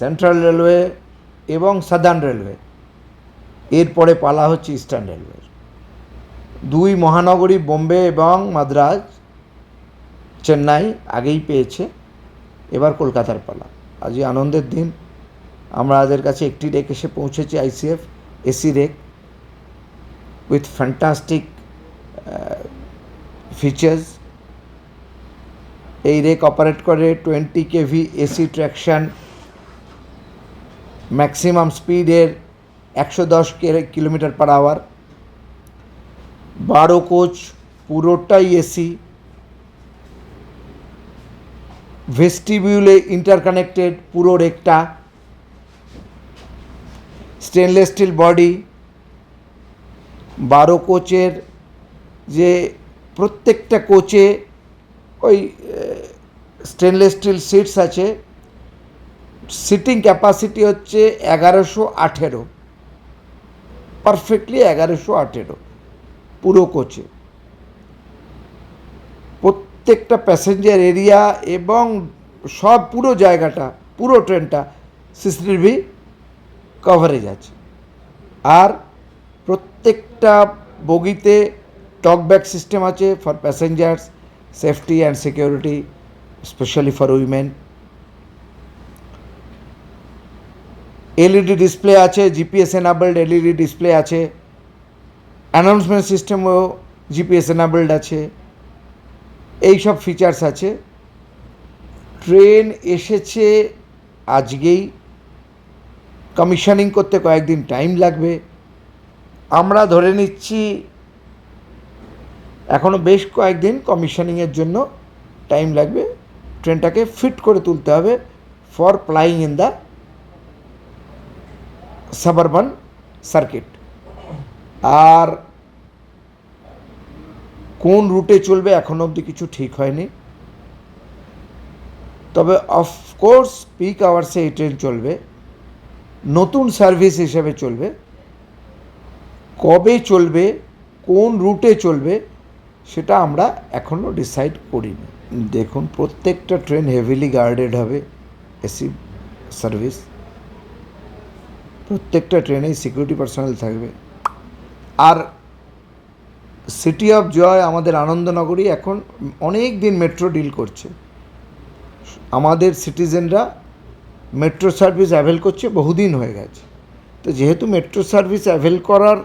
Central railway এবং southern railway. এরপরে পালা হচ্ছে ইস্টার্ন রেলওয়ে দুই মহানগরী বোম্বে এবং মাদ্রাজ চেন্নাই আগেই পেয়েছে, এবার কলকাতার পালা। আজই আনন্দের দিন। আমরা আমাদের কাছে একটি রেক এসে পৌঁছেছে ICF AC rake with fantastic features. এই রেক অপারেট করে twenty KV AC traction maximum স্পিডের একশো দশ কিলোমিটার পার আওয়ার বারো কোচ, পুরোটাই এসি ভেস্টিবিউলে ইন্টারকানেক্টেড পুরো রেকটা। স্টেনলেস স্টিল বডি বারো কোচের যে প্রত্যেকটা কোচে ওই স্টেনলেস স্টিল সিটস আছে। সিটিং ক্যাপাসিটি হচ্ছে এগারোশো আঠেরো। পারফেক্টলি এগারোশো আঠেরো। পুরো কোচে প্রত্যেকটা প্যাসেঞ্জার এরিয়া এবং সব পুরো জায়গাটা, পুরো ট্রেনটা সিসিটিভি কভারেজ আছে। আর প্রত্যেকটা বগিতে টকব্যাক সিস্টেম আছে for passengers safety and security specially for women LED display আছে জিপিএস এনাবেলড এলইডি ডিসপ্লে আছে অ্যানাউন্সমেন্ট সিস্টেমও জিপিএস এনাবেলড আছে এই সব ফিচার্স আছে। ট্রেন এসেছে আজকেই। কমিশনিং করতে কয়েকদিন টাইম লাগবে। আমরা ধরে নিচ্ছি এখনও বেশ কয়েকদিন কমিশনিংয়ের জন্য টাইম লাগবে। ট্রেনটাকে ফিট করে তুলতে হবে for plying in the suburban circuit. আর কোন রুটে চলবে এখনও অবধি কিছু ঠিক হয়নি। তবে অফকোর্স পিক আওয়ার্সে এই ট্রেন চলবে। নতুন সার্ভিস হিসেবে চলবে। কবে চলবে, কোন রুটে চলবে, সেটা আমরা এখনও ডিসাইড করিনি। দেখুন, প্রত্যেকটা ট্রেন হেভিলি গার্ডেড হবে। এসি সার্ভিস প্রত্যেকটা ট্রেনেই সিকিউরিটি পার্সোনাল থাকবে। আর সিটি অফ জয় আমাদের আনন্দনগরী এখন অনেক দিন মেট্রো ডিল করছে। আমাদের সিটিজেনরা মেট্রো সার্ভিস অ্যাভেল করছে, বহুদিন হয়ে গেছে। তো যেহেতু মেট্রো সার্ভিস অ্যাভেল করার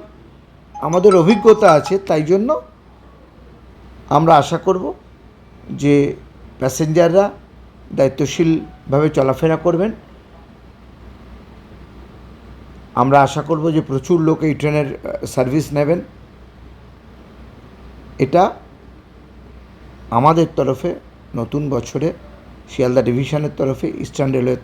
আমাদের অভিজ্ঞতা আছে, তাই জন্য আমরা আশা করব যে প্যাসেঞ্জাররা দায়িত্বশীলভাবে চলাফেরা করবেন। আমরা আশা করব যে প্রচুর লোক এই ট্রেনের সার্ভিস নেবেন। এটা আমাদের তরফে নতুন বছরে, শিয়ালদা ডিভিশনের তরফে, ইস্টার্ন রেলওয়ের